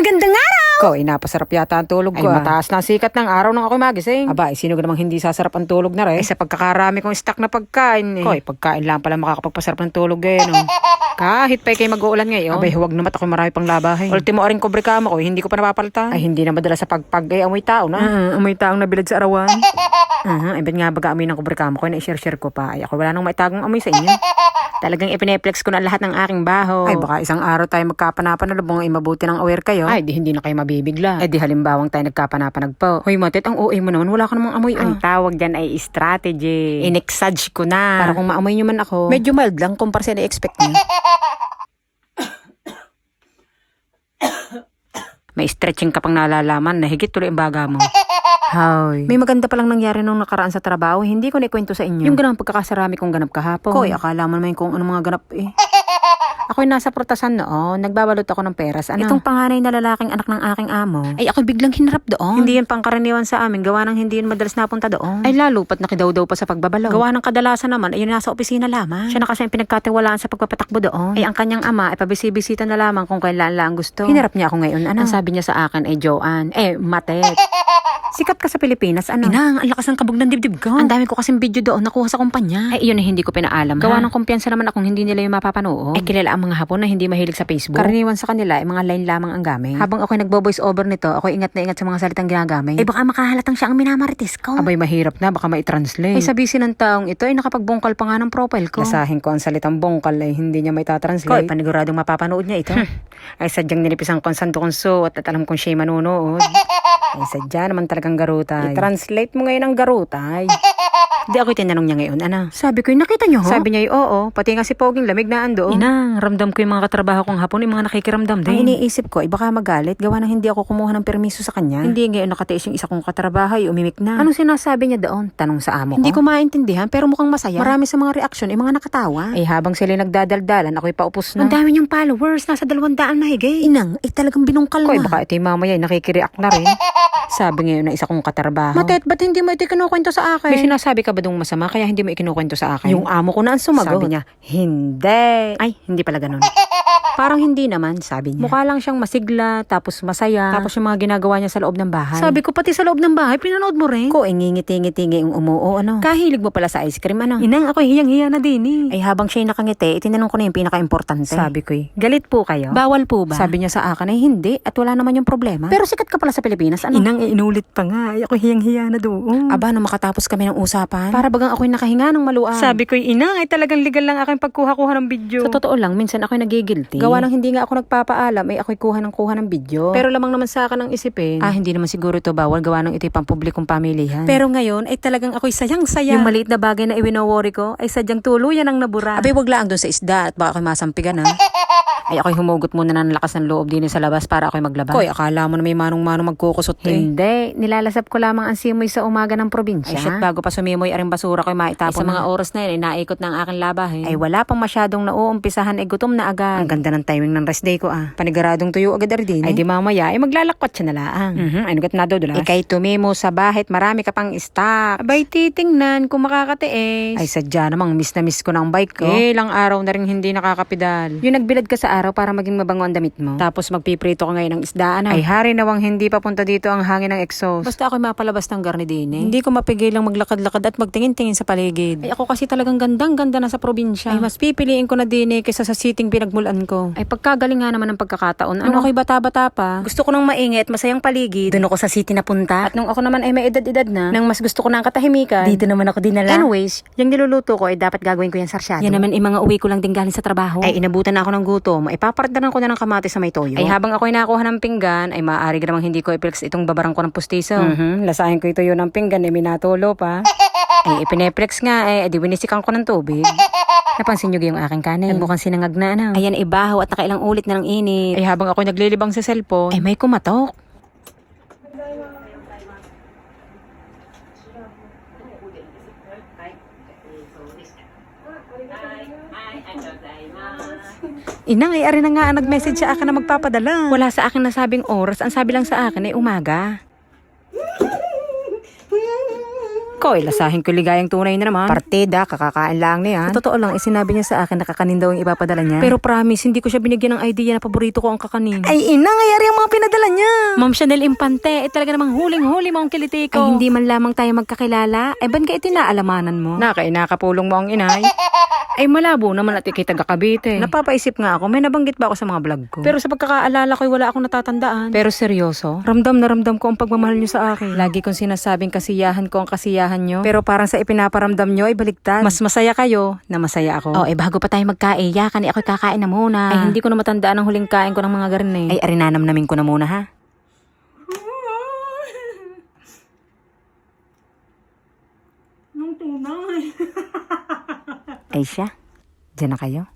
Magandang araw! Ko, ay napasarap yata ang tulog ko. Ay, mataas na ang sikat ng araw nung ako magising. Aba, ay, sino ka namang hindi sasarap ang tulog na rin? Ay, sa pagkakarami kong stock na pagkain eh. Ko, ay, pagkain lang pala makakapagpasarap ng tulog ngayon. Oh. Kahit pa kayo mag-uulan ngayon. Abay, huwag naman ako marami pang labahin. Ultimo aring kobre kama ko, hindi ko pa napapalitan. Ay, hindi na madala sa pagpag ay amoy tao na. Uh, amoy taong nabilad sa arawan. Uh, uh, nga baga amoy ng kobre kama ko, na-share-share ko pa. Ay, ako wala nang maitagong amoy sa inyo. Talagang ipineplex ko na lahat ng aking baho. Ay, baka isang araw tayo magkapanapan na lubong ay mabuti ng aware kayo. Ay, di hindi na kayo mabibigla. Eh, di halimbawang tayo nagkapanapanag po. Hoy, matit, ang OA mo naman, wala ka namang amoy. Ang tawag dyan ay strategy. Inexage ko na. Para kung maamoy nyo man ako. Medyo mild lang kumpara sa na-expect niyo. May stretching ka pang nalalaman na higit tuloy ang baga mo. Hoy. May maganda palang nangyari nung nakaraan sa trabaho, hindi ko naikwento sa inyo. Yung ganang pagkakasarami kong ganap kahapon. Koy, akala mo naman kung ano mga ganap eh. Ako'y nasa protasan noon, nagbabalot ako ng peras. Ano? Itong panganay na lalaking anak ng aking amo. Ay, ako biglang hinarap doon. Hindi yan pangkaraniwan sa amin, gawa ng hindi yan madalas napunta doon. Ay, lalo pat nakidaw-daw pa sa pagbabalot. Gawa ng kadalasan naman, ay yun nasa opisina lamang. Siya na kasi ang pinagkatiwalaan sa pagpapatakbo doon. Ay, ang kanyang ama ay pabisibisita na lamang kung kailan lang gusto. Hinarap niya ako ngayon, ano? Ang sabi niya sa akin ay Joanne, eh, matet. Sikat ka sa Pilipinas, ano? Inang, ang lakas ng kabog ng dibdib ko. Ang dami ko kasing video doon nakuha sa kumpanya. Ay, iyon na hindi ko pinaalam, Gawa ng kumpiyansa naman akong hindi nila yung mapapanood. Ay, kilala ang mga hapon na hindi mahilig sa Facebook. Karaniwan sa kanila, ay mga line lamang ang gamit. Habang ako'y nagbo-voice over nito, ako ingat na ingat sa mga salitang ginagamit. Ay, baka makahalatang siya ang minamarites ko. Abay, mahirap na, baka ma-translate. Ay, sabihin ng taong ito, ay nakapagbungkal pa nga ng profile ko. Lasahin ko ang salitang bungkal, ay hindi niya may tatranslate. Koy, paniguradong mapapanood niya ito. ay, sadyang nilipisan ko ang santo kong suot at alam kong siya'y manunood. Ay, sadya naman talagang garutay. I-translate mo ngayon ang garutay. Di ako tinanong niya ngayon, ano? Sabi ko, nakita niyo ho? Sabi niya, oo. Pati nga si Poging lamig na ando. Inang, ramdam ko yung mga katrabaho kong hapon, yung mga nakikiramdam din. Ang iniisip ko, ay baka magalit, gawa ng hindi ako kumuha ng permiso sa kanya. Hindi ngayon nakatiis yung isa kong katrabaho, ay umimik na. Anong sinasabi niya doon? Tanong sa amo ko. Hindi ko maintindihan, pero mukhang masaya. Marami sa mga reaksyon, ay mga nakatawa. Ay habang sila nagdadaldalan, ako'y paupos na. Ang dami niyang followers, nasa dalawang daan na higay. Inang, ay talagang binungkal na. Koy, baka ito yung mamaya, ay nakikireact na rin. Sabi ngayon na isa kong katrabaho. Matet, ba't hindi mo ito kinukwento sa akin? May sinasabi ka ba dong masama kaya hindi mo ikinukwento sa akin? Yung amo ko na ang sumagot. Sabi niya, hindi. Ay, hindi pala ganun. Parang hindi naman, sabi niya. Mukha lang siyang masigla, tapos masaya, tapos yung mga ginagawa niya sa loob ng bahay. Sabi ko, pati sa loob ng bahay, pinanood mo rin. Ko, eh, ngingiti-ngiti yung umuo, ano. Kahilig mo pala sa ice cream, ano. Inang, ako hiyang-hiya na din eh. Ay, habang siya'y nakangiti, itinanong ko na yung pinaka-importante. Sabi ko eh, galit po kayo? Bawal po ba? Sabi niya sa akin, ay hindi, at wala naman yung problema. Pero sikat ka pala sa Pilipinas, ano. Inang, eh, inulit pa nga, ay, ako hiyang-hiya na doon. Aba, nung makatapos kami ng usapan, para bagang ako'y nakahinga ng maluan. Sabi ko, inang, ay talagang legal lang aking pagkuha-kuha ng video. Sa totoo lang, minsan ako'y nagigilty. Gawa ng hindi nga ako nagpapaalam, ay ako'y kuha ng kuha ng video. Pero lamang naman sa akin ang isipin, ah, hindi naman siguro ito bawal gawa ng ito'y pampublikong pamilihan. Pero ngayon, ay talagang ako'y sayang-saya. Yung maliit na bagay na iwinowori ko, ay sadyang tuluyan ang nabura. Abay, wag lang doon sa isda at baka ako'y masampigan ha. ay ako'y humugot muna ng lakas ng loob din sa labas para ako'y maglaba. Koy, akala mo na may manong-manong magkukusot eh. Hindi, nilalasap ko lamang ang simoy sa umaga ng probinsya. Ay shit, bago pa sumimoy aring basura ko'y maitapon. Ay, sa mga oras na yun, ay naikot na ang aking labahin. Ay wala pang masyadong nauumpisahan, ay gutom na agad. Ang ganda ng timing ng rest day ko ah. Panigaradong tuyo agad ari din. Ay di mamaya, ay maglalakwat siya na laang. Mhm, ay nugat na daw dulas. Ikay tumimo sa bahit, marami ka pang stock. Abay titingnan kung makakatiis. Ay sadya namang miss na miss ko ng bike ko. Eh, ilang araw na rin hindi nakakapidal. Yung nagbilad ka sa araw para maging mabango ang damit mo. Tapos magpiprito ka ngayon ng isdaan. Ay hari nawang hindi papunta dito ang hangin ng exhaust. Basta ako'y mapalabas ng garni din eh. Hindi ko mapigilang maglakad-lakad at magtingin-tingin sa paligid. Ay ako kasi talagang gandang-ganda na sa probinsya. Ay mas pipiliin ko na din eh kaysa sa siting pinagmulan ko. Ay pagkagaling nga naman ng pagkakataon. Ano ako'y bata-bata pa. Gusto ko nang maingay at masayang paligid. Doon ako sa city napunta. At nung ako naman ay may edad-edad na, nang mas gusto ko na ang katahimikan. Dito naman ako dinala. Anyways, yung niluluto ko ay dapat gagawin ko yan sarsyado. Yan naman ay mga uwi ko lang din galing sa trabaho. Ay inabutan na ako ng gutom. Ay papardanan ko na ng kamatis sa may toyo. Ay habang ako'y nakuha ng pinggan, ay maaari ka namang hindi ko i-flex itong babarang ko ng pustiso. Mhm, lasahin ko ito yun ng pinggan, ay minatulo pa. ay ipineplex nga, ay edi winisikan ko ng tubig. Napansin niyo yung aking kanin. Ay, mukhang sinangag na ano. Ayan, ibaho at nakailang ulit na ng init. Ay, habang ako naglilibang sa cellphone, ay may kumatok. Inang, ay ari na nga nag-message sa akin na magpapadala. Wala sa akin nasabing oras. Ang sabi lang sa akin ay umaga. Ko, ilasahin ko ligayang tunay na naman. Partida, kakakain lang niya. Sa totoo lang, isinabi niya sa akin na kakanin daw yung ipapadala niya. Pero promise, hindi ko siya binigyan ng idea na paborito ko ang kakanin. Ay, ina, ngayari ang mga pinadala niya. Ma'am Chanel Impante, eh talaga namang huling-huli mo ang kiliti ko. Ay, hindi man lamang tayo magkakilala. Eh, ban ka itinaalamanan mo? Naka, inakapulong mo ang inay. Ay malabo naman at ikay taga Cavite. Napapaisip nga ako, may nabanggit ba ako sa mga vlog ko? Pero sa pagkakaalala ko'y wala akong natatandaan. Pero seryoso, ramdam na ramdam ko ang pagmamahal niyo sa akin. Lagi kong sinasabing kasiyahan ko ang kasiyahan niyo. Pero parang sa ipinaparamdam niyo ay baliktad. Mas masaya kayo na masaya ako. Oh, eh bago pa tayo magkaiyakan, eh ako'y kakain na muna. Ay hindi ko na matandaan ang huling kain ko ng mga garne. Ay arinanam namin ko na muna ha. Nung tunay. Ay siya, dyan na kayo.